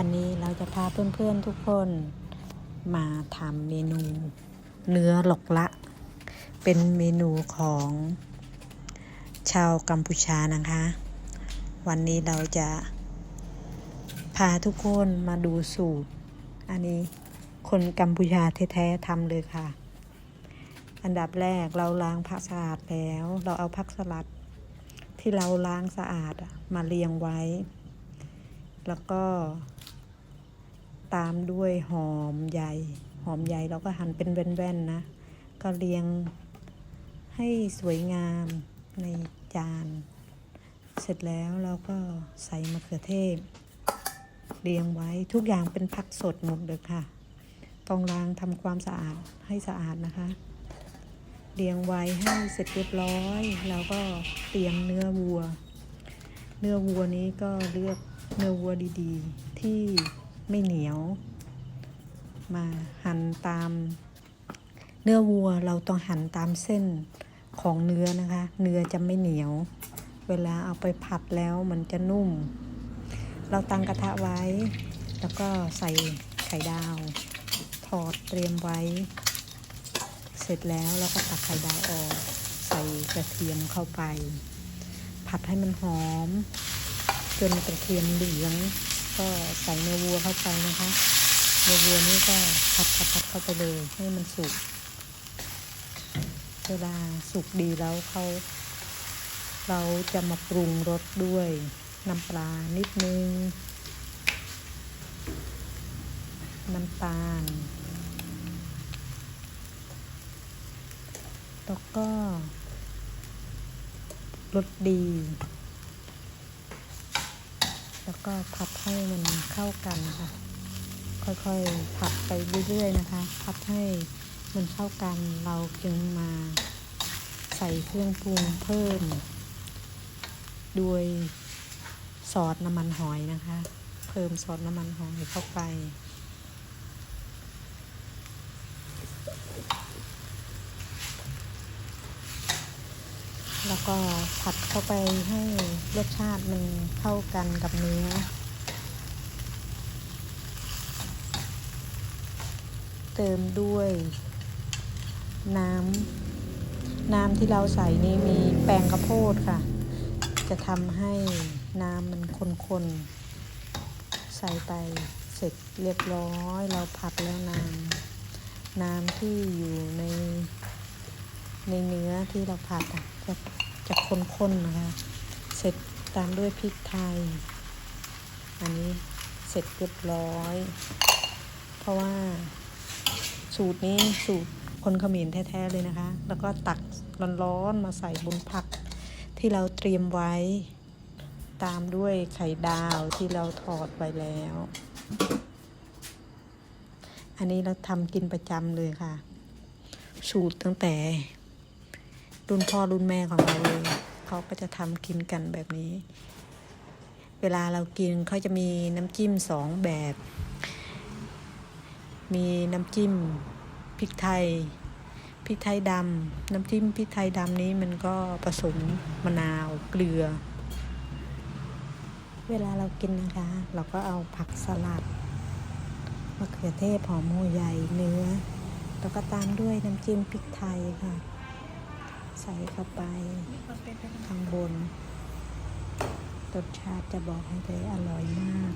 วันนี้เราจะพาเพื่อนๆทุกคนมาทำเมนูเนื้อหลกละ เป็นเมนูของชาวกัมพูชานะคะ วันนี้เราจะพาทุกคนมาดูสูตร อันนี้คนกัมพูชาแท้ๆทำเลยค่ะ อันดับแรกเราล้างผักสะอาดแล้ว เราเอาผักสลัด ที่เราล้างสะอาดมาเรียงไว้ แล้วก็ ตามด้วยหอมใหญ่ หอมใหญ่เราก็หั่นเป็นแว่นๆนะ ก็เรียงให้สวยงามในจาน เสร็จแล้วเราก็ใส่มะเขือเทศ เรียงไว้ทุกอย่างเป็นผักสดหมดเลยค่ะ ต้องล้างทำความสะอาดให้สะอาดนะคะ เรียงไว้ให้เสร็จเรียบร้อยแล้วก็เตรียมเนื้อวัว เนื้อวัวนี้ก็เลือกเนื้อวัวดีๆ ที่ ไม่เหนียว มาหั่นตาม เนื้อวัวเราต้องหั่นตามเส้นของเนื้อนะคะ เนื้อจะไม่เหนียว เวลาเอาไปผัดแล้วมันจะนุ่ม เราตั้งกระทะไว้ แล้วก็ใส่ไข่ดาว ทอดเตรียมไว้ เสร็จแล้วเราก็ตักไข่ดาวออก ใส่กระเทียมเข้าไป ผัดให้มันหอม จนกระเทียมเหลือง ก็ใส่เนื้อวัวเข้าไปนะคะเนื้อวัวนี่ก็ผัดผัดผัดเข้าไปเลยให้มันสุกเวลาสุกดีแล้วเขาเราจะมาปรุงรสด้วยน้ำปลานิดนึง น้ำตาล แล้วก็รสดี แล้วก็ผัด ให้มันเข้ากันค่ะ ค่อยๆผัดไปเรื่อยๆนะคะผัดให้มันเข้ากันเราจึงมาใส่เครื่องปรุงเพิ่ม ด้วยซอสน้ำมันหอยนะคะ เพิ่มซอสน้ำมันหอยเข้าไป แล้วก็ผัดเข้าไปให้รสชาติมันเข้ากันกับเนื้อ เติมด้วย น้ำน้ำที่เราใส่นี่มีแป้งข้าวโพดค่ะ จะทำให้น้ำมันข้นๆ ใส่ไปเสร็จเรียบร้อยเราผัดแล้วน้ำน้ำที่อยู่ในในเนื้อที่เราผัดอะจะจะข้นๆนะคะ เสร็จตามด้วยพริกไทย อันนี้เสร็จเรียบร้อย เพราะว่า สูตรนี้สูตรคนเขมรแท้ๆเลยนะคะ แล้วก็ตักร้อนๆมาใส่บนผักที่เราเตรียมไว้ ตามด้วยไข่ดาวที่เราทอดไว้แล้ว อันนี้เราทำกินประจำเลยค่ะ สูตรตั้งแต่ รุ่นพ่อรุ่นแม่ของเราเลยเขาก็จะทำกินกันแบบนี้ เวลาเรากินเขาจะมีน้ำจิ้มสองแบบ มีน้ำจิ้มพริกไทยพริกไทยดำน้ำจิ้มพริกไทยดำนี้มันก็ผสมมะนาวเกลือ เวลาเรากินนะคะ เราก็เอาผักสลัดมะเขือเทศหอมหัวใหญ่เนื้อ แล้วก็ตามด้วยน้ำจิ้มพริกไทยค่ะ ใส่เข้าไปข้างบนรสชาติจะบอกให้เลยอร่อยมาก